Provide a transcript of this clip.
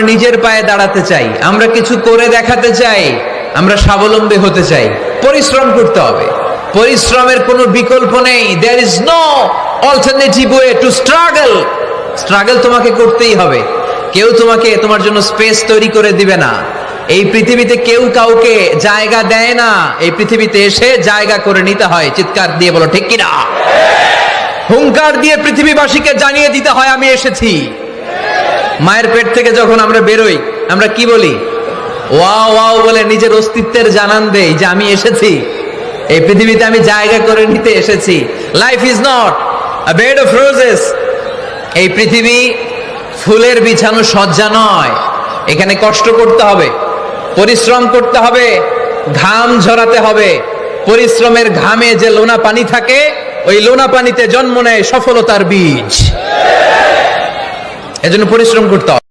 নিজের পায়ে দাঁড়াতে চাই, আমরা কিছু করে দেখাতে চাই, আমরা স্বাবলম্বী হতে চাই। পরিশ্রম করতে হবে। পরিশ্রমের কোনো বিকল্প নেই। There is no alternative way to struggle struggle তোমাকে করতেই হবে। কেউ তোমাকে তোমার জন্য স্পেস তৈরি করে দিবে না। এই পৃথিবীতে কেউ কাউকে জায়গা দেয় না। এই পৃথিবীতে এসে জায়গা করে নিতে হয়। চিৎকার দিয়ে বলো, ঠিক কিনা? হুঙ্কার দিয়ে পৃথিবীবাসীকে জানিয়ে দিতে হয়, আমি এসেছি। মায়ের পেট থেকে যখন আমরা বেরোই, আমরা কি বলি? ওয়া ওয়াও বলে নিজের অস্তিত্বের জানান দেই যে আমি এসেছি। এই পৃথিবীতে আমি জায়গা করে নিতে এসেছি। Life is not bed of roses এই পৃথিবী ফুলের বিছানো সজ্জা নয়। এখানে কষ্ট করতে হবে, পরিশ্রম করতে হবে, ঘাম ঝরাতে হবে। পরিশ্রমের ঘামে যে লোনা পানি থাকে, ওই লোনা পানিতে জন্ম নেয় সফলতার বীজ। এজন্য পরিশ্রম করতে হবে।